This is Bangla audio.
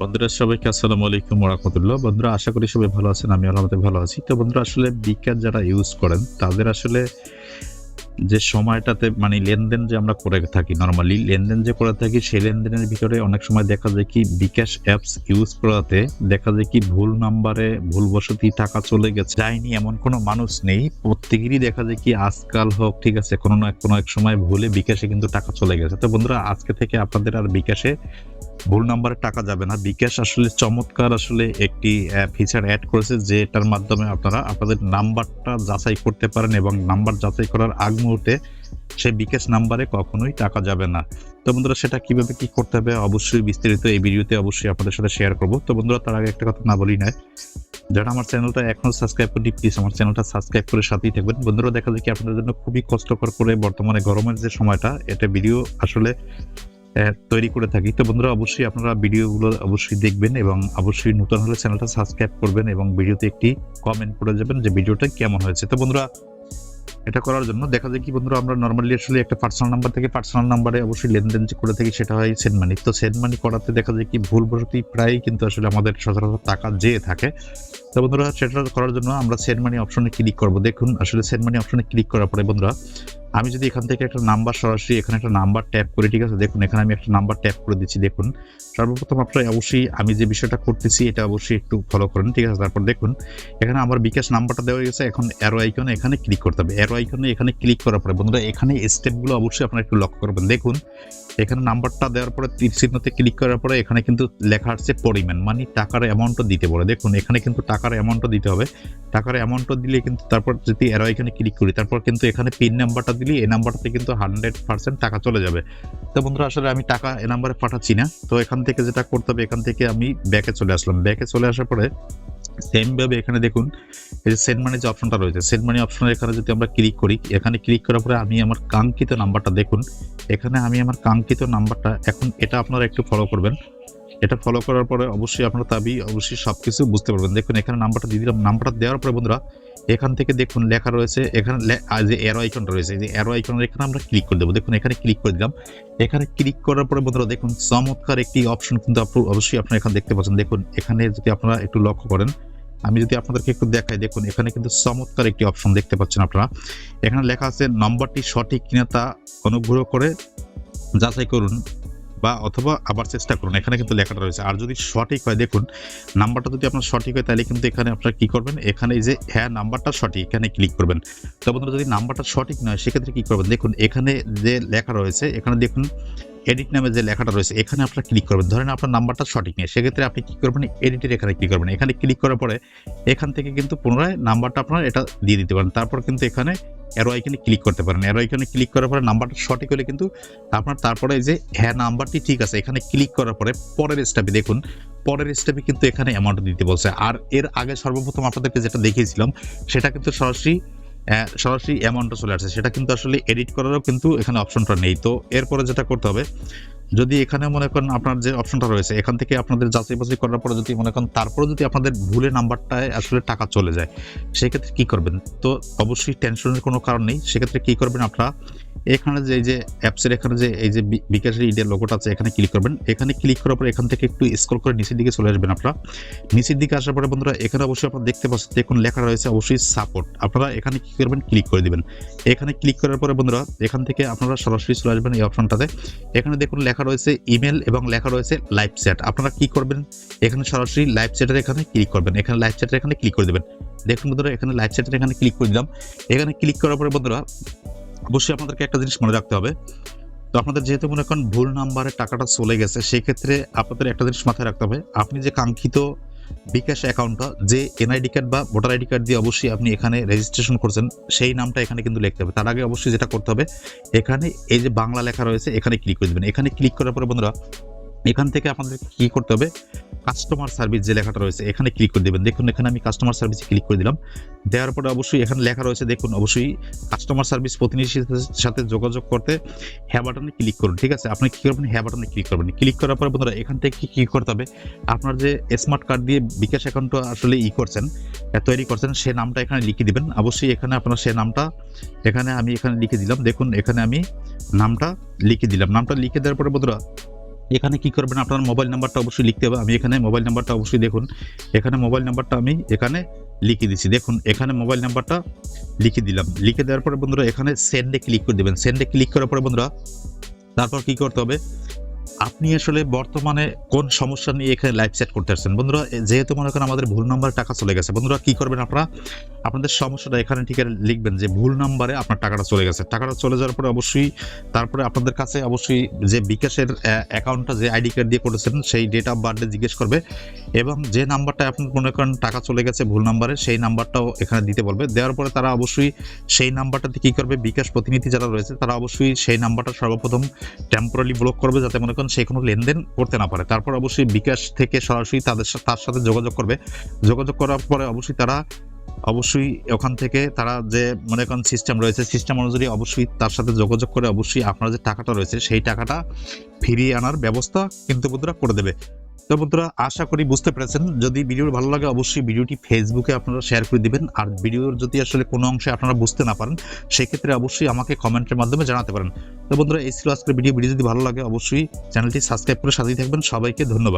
বন্ধুরা, সবাইকে আসসালামু আলাইকুম রহমতুল্লাহ বন্ধুরা, আশা করি সবাই ভালো আছেন আমি আলহামদুলিল্লাহ ভালো আছি। তো বন্ধুরা, আসলে বিকাশ যারা ইউজ করেন, তাদের আসলে যে সময়টাতে মানে লেনদেন যে আমরা করে থাকি নর্মালি লেনদেন যে করে থাকি, সেই লেনদেনের ভিতরে অনেক সময় দেখা যায় কি, বিকাশ অ্যাপস ইউজ করাতে দেখা যায় কি, ভুল নাম্বারে ভুলবশতি টাকা চলে গেছে। যায়নি এমন কোনো মানুষ নেই। প্রত্যেকেরই দেখা যায় কি, আজকাল হোক, ঠিক আছে, কোনো না কোনো এক সময় ভুলে বিকাশে কিন্তু টাকা চলে গেছে। তো বন্ধুরা, আজকে থেকে আপনাদের আর বিকাশে ভুল নাম্বারে টাকা যাবে না। বিকাশ আসলে চমৎকার আসলে একটি ফিচার অ্যাড করেছে যেটার মাধ্যমে আপনারা আপনাদের নাম্বারটা যাচাই করতে পারেন এবং নাম্বার যাচাই করার আগ মুহূর্তে সেই বিকাশ নাম্বারে কখনোই টাকা যাবে না। তো বন্ধুরা, সেটা কীভাবে কি করতে হবে অবশ্যই বিস্তারিত এই ভিডিওতে অবশ্যই আপনাদের সাথে শেয়ার করব। তো বন্ধুরা, তার আগে একটা কথা না বলি না যারা আমার চ্যানেলটা এখনও সাবস্ক্রাইব করেনি প্লিজ আমার চ্যানেলটা সাবস্ক্রাইব করে সাথেই থাকবেন। বন্ধুরা, দেখা যায় কি আপনাদের জন্য খুবই কষ্টকর করে বর্তমানে গরমের যে সময়টা, এটা ভিডিও আসলে তৈরি করে থাকি। তো বন্ধুরা, অবশ্যই আপনারা ভিডিওগুলো অবশ্যই দেখবেন এবং অবশ্যই নতুন হলে চ্যানেলটা সাবস্ক্রাইব করবেন এবং ভিডিওতে একটি কমেন্ট করে যাবেন যে ভিডিওটা কেমন হয়েছে। তো বন্ধুরা, এটা করার জন্য দেখা যায় কি বন্ধুরা, আমরা নর্মালি আসলে একটা পার্সোনাল নাম্বার থেকে পার্সোনাল নাম্বারে অবশ্যই লেনদেন যে করে থাকি সেটা হয় সেন্ড মানি তো সেন্ড মানি করাতে দেখা যায় কি ভুলবশতই প্রায় কিন্তু আসলে আমাদের সচরাচর টাকা যেয়ে থাকে। তো বন্ধুরা, সেটা করার জন্য আমরা সেন্ড মানি অপশনে ক্লিক করব। দেখুন, আসলে সেন্ড মানি অপশনে ক্লিক করার পরে বন্ধুরা, আমি যদি এখান থেকে একটা নাম্বার সরাসরি এখানে একটা নাম্বার ট্যাপ করি, ঠিক আছে? দেখুন, এখানে আমি একটা নাম্বার ট্যাপ করে দিচ্ছি, দেখুন। সর্বপ্রথম আপনারা অবশ্যই, আমি যে বিষয়টা করতেছি, এটা অবশ্যই একটু ফলো করেন, ঠিক আছে? তারপর দেখুন, এখানে আমার বিকাশ নাম্বারটা দেওয়া গেছে, এখন অ্যারো আইকনে এখানে ক্লিক করতে হবে। অ্যারো আইকনে এখানে ক্লিক করার পরে বন্ধুরা, এখানে স্টেপগুলো অবশ্যই আপনারা একটু লক্ষ্য করবেন। দেখুন, এখানে নাম্বারটা দেওয়ার পরে তীর চিহ্নতে ক্লিক করার পরে এখানে কিন্তু লেখা আসছে পরিমাণ মানে টাকার অ্যামাউন্টও দিতে বলে। দেখুন, এখানে কিন্তু টাকার অ্যামাউন্টও দিতে হবে। টাকার অ্যামাউন্টও দিলে কিন্তু তারপর যদি অ্যারো এখানে ক্লিক করি, তারপর কিন্তু এখানে পিন নাম্বারটা দিলে এই নাম্বারটাতে কিন্তু হান্ড্রেড পার্সেন্ট টাকা চলে যাবে। তো বন্ধুরা, আসলে আমি টাকা এ নাম্বারে পাঠাচ্ছি না। তো এখান থেকে যেটা করতে হবে, এখান থেকে আমি ব্যাকে চলে আসলাম। ব্যাকে চলে আসার পরে সেম ভাবে এখানে দেখুন, এই যে সেন্ড মানি যে অপশনটা রয়েছে সেন্ড মানি অপশনের এখানে যদি আমরা ক্লিক করি, এখানে ক্লিক করার পরে আমি আমার কাঙ্ক্ষিত নাম্বারটা দেখুন। এখানে আমি আমার কাঙ্ক্ষিত নাম্বারটা এখন এটা আপনারা একটু ফলো করবেন। এটা ফলো করার পরে অবশ্যই আপনারা তাবি, অবশ্যই সব কিছু বুঝতে পারবেন। দেখুন, এখানে নাম্বারটা দিয়ে দিলাম। নাম্বারটা দেওয়ার পরে বন্ধুরা, এখান থেকে দেখুন লেখা রয়েছে, এখানে যে অ্যারো আইকনটা রয়েছে যে অ্যারো আইকনের এখানে আমরা ক্লিক করে দেবো। দেখুন, এখানে ক্লিক করে দিলাম। এখানে ক্লিক করার পরে বন্ধুরা, দেখুন, চমৎকার একটি অপশন কিন্তু অবশ্যই আপনারা এখানে দেখতে পাচ্ছেন। দেখুন, এখানে যদি আপনারা একটু লক্ষ্য করেন, আমি যদি আপনাদেরকে একটু দেখাই, দেখুন, এখানে কিন্তু চমৎকার একটি অপশন দেখতে পাচ্ছেন আপনারা। এখানে লেখা আছে নম্বরটি সঠিক কিনা তা অনুগ্রহ করে যাচাই করুন। বা অথবা আবার চেষ্টা করুন। এখানে কিন্তু লেখাটা রয়েছে। আর যদি সঠিক হয়, দেখুন, নাম্বারটা যদি আপনার সঠিক হয়, তাহলে কিন্তু এখানে আপনারা কি করবেন? এখানে যে হ্যাঁ নাম্বারটা সঠিক, এখানে ক্লিক করবেন। তো বন্ধুরা, যদি নাম্বারটা সঠিক নয়, সেক্ষেত্রে কী করবেন? দেখুন, এখানে যে লেখা রয়েছে, এখানে দেখুন এডিট নামে যে লেখাটা রয়েছে, এখানে আপনারা ক্লিক করবেন। ধরেন আপনার নাম্বারটা সঠিক নেই, সেক্ষেত্রে আপনি কী করবেন? এডিটের এখানে ক্লিক করবেন। এখানে ক্লিক করার পরে, এখান থেকে কিন্তু পুনরায় নাম্বারটা আপনার এটা দিয়ে দিতে পারেন। তারপর কিন্তু এখানে অ্যারো আইকনে ক্লিক করতে পারেন। অ্যারো আইকনে ক্লিক করার পরে নাম্বারটা সঠিক হলে কিন্তু আপনার তারপরে যে হ্যাঁ নাম্বারটি ঠিক আছে, এখানে ক্লিক করার পরে পরের স্টেপে দেখুন, পরের স্টেপে কিন্তু এখানে অ্যামাউন্ট দিতে বলছে। আর এর আগে সর্বপ্রথম আপনাদেরকে যেটা দেখিয়েছিলাম, সেটা কিন্তু সরাসরি সরাসরি অ্যামাউন্টটা চলে আসছে। সেটা কিন্তু আসলে এডিট করারও কিন্তু এখানে অপশনটা নেই। তো এরপরে যেটা করতে হবে যদি এখানে মনে করেন আপনার যে অপশনটা রয়েছে, এখান থেকে আপনাদের যাচাই বাছাই করার পরে যদি মনে করেন তারপরে যদি আপনাদের ভুলে নাম্বারটায় আসলে টাকা চলে যায়, সেক্ষেত্রে কি করবেন? তো অবশ্যই টেনশনের কোনো কারণ নেই। সেক্ষেত্রে কি করবেন আপনারা? এখানে যে, এই যে অ্যাপসের এখানে যে, এই যে বিকাশের ইন্ডিয়ার লোগোটা আছে, এখানে ক্লিক করবেন। এখানে ক্লিক করার পরে এখান থেকে একটু স্ক্রল করে নিচের দিকে চলে আসবেন আপনারা। নিচের দিকে আসার পরে বন্ধুরা, এখানে অবশ্যই আপনারা দেখতে পাচ্ছেন, দেখুন লেখা রয়েছে অবশ্যই সাপোর্ট আপনারা এখানে কি করবেন? ক্লিক করে দিবেন। এখানে ক্লিক করার পরে বন্ধুরা, এখান থেকে আপনারা সরাসরি চলে আসবেন এই অপশনটাতে এখানে দেখুন লেখা রয়েছে ইমেল এবং লেখা রয়েছে লাইভ চ্যাট আপনারা কি করবেন? এখানে সরাসরি লাইভ চ্যাটের এখানে ক্লিক করবেন। এখানে লাইভ চ্যাটের এখানে ক্লিক করে দেবেন। দেখুন বন্ধুরা, এখানে লাইভ চ্যাটের এখানে ক্লিক করে দিলাম। এখানে ক্লিক করার পরে বন্ধুরা, অবশ্যই আপনাদেরকে একটা জিনিস মনে রাখতে হবে। তো আপনাদের যেহেতু মনে করেন ভুল নাম্বারে টাকাটা চলে গেছে, সেক্ষেত্রে আপনাদের একটা জিনিস মাথায় রাখতে হবে। আপনি যে কাঙ্ক্ষিত বিকাশ অ্যাকাউন্টটা যে এনআইডি কার্ড বা ভোটার আইডি কার্ড দিয়ে অবশ্যই আপনি এখানে রেজিস্ট্রেশন করছেন, সেই নামটা এখানে কিন্তু লিখতে হবে। তার আগে অবশ্যই যেটা করতে হবে, এখানে এই যে বাংলা লেখা রয়েছে, এখানে ক্লিক করে দেবেন। এখানে ক্লিক করার পরে বন্ধুরা, এখান থেকে আপনাদের কি করতে হবে কাস্টমার সার্ভিস যে লেখাটা রয়েছে, এখানে ক্লিক করে দেবেন। দেখুন, এখানে আমি কাস্টমার সার্ভিসে ক্লিক করে দিলাম। দেওয়ার পরে অবশ্যই এখানে লেখা রয়েছে, দেখুন, অবশ্যই কাস্টমার সার্ভিস প্রতিনিধির সাথে যোগাযোগ করতে হ্যাঁ বাটনে ক্লিক করুন, ঠিক আছে? আপনি কি করবেন? হ্যাঁ বাটনে ক্লিক করবেন। ক্লিক করার পরে বন্ধুরা, এখান থেকে কি করতে হবে? আপনার যে স্মার্ট কার্ড দিয়ে বিকাশ অ্যাকাউন্টটা আসলে ই করছেন তৈরি করছেন, সে নামটা এখানে লিখে দিবেন। অবশ্যই এখানে আপনার সে নামটা, এখানে আমি এখানে লিখে দিলাম। দেখুন, এখানে আমি নামটা লিখে দিলাম। নামটা লিখে দেওয়ার পরে বন্ধুরা এখানে কি করবেন? আপনার মোবাইল নাম্বারটা অবশ্যই লিখতে হবে। আমি এখানে মোবাইল নাম্বারটা অবশ্যই দেখুন। এখানে মোবাইল নাম্বারটা আমি এখানে লিখে দিচ্ছি। দেখুন, এখানে মোবাইল নাম্বারটা লিখে দিলাম। লিখে দেওয়ার পরে বন্ধুরা, এখানে সেন্ডে ক্লিক করে দেবেন। সেন্ডে ক্লিক করার পরে বন্ধুরা, তারপর কি করতে হবে? আপনি আসলে বর্তমানে কোন সমস্যা নিয়ে এখানে লাইভ সেট করতে আসছেন? বন্ধুরা যেহেতু মনে করেন আমাদের ভুল নাম্বার টাকা চলে গেছে, বন্ধুরা কি করবেন আপনারা? আপনাদের সমস্যাটা এখানে ঠিক লিখবেন যে ভুল নাম্বারে আপনার টাকাটা চলে গেছে। টাকাটা চলে যাওয়ার পরে অবশ্যই, তারপরে আপনাদের কাছে অবশ্যই যে বিকাশের অ্যাকাউন্টটা যে আইডি কার্ড দিয়ে করেছেন, সেই ডেট অফ বার্থডে জিজ্ঞেস করবে এবং যে নাম্বারটা আপনার মনে করেন টাকা চলে গেছে ভুল নাম্বারে সেই নাম্বারটাও এখানে দিতে বলবে। দেওয়ার পরে তারা অবশ্যই সেই নাম্বারটাতে কি করবে? বিকাশ প্রতিনিধি যারা রয়েছে, তারা অবশ্যই সেই নাম্বারটা সর্বপ্রথম টেম্পোরারি ব্লক করবে যাতে মনে করেন সে কোনো লেনদেন করতে না পারে, তারপর অবশ্যই বিকাশ থেকে সরাসরি তাদের তার সাথে যোগাযোগ করবে। যোগাযোগ করার পরে অবশ্যই তারা, অবশ্যই ওখান থেকে তারা যে মনে করেন সিস্টেম রয়েছে সিস্টেম অনুযায়ী অবশ্যই তার সাথে যোগাযোগ করে অবশ্যই আপনার যে টাকাটা রয়েছে, সেই টাকাটা ফিরিয়ে আনার ব্যবস্থা কিন্তু বন্ধুরা করে দেবে। তো বন্ধুরা, আশা করি বুঝতে পেরেছেন। যদি ভিডিও ভালো লাগে, অবশ্যই ভিডিওটি ফেসবুকে আপনারা শেয়ার করে দিবেন। আর ভিডিওর যদি আসলে কোনো অংশে আপনারা বুঝতে না পারেন, সেক্ষেত্রে অবশ্যই আমাকে কমেন্টের মাধ্যমে জানাতে পারেন। তো বন্ধুরা, এই ছিল আজকের ভিডিও। ভিডিও যদি ভালো লাগে, অবশ্যই চ্যানেলটি সাবস্ক্রাইব করে সাথেই থাকবেন। সবাইকে ধন্যবাদ।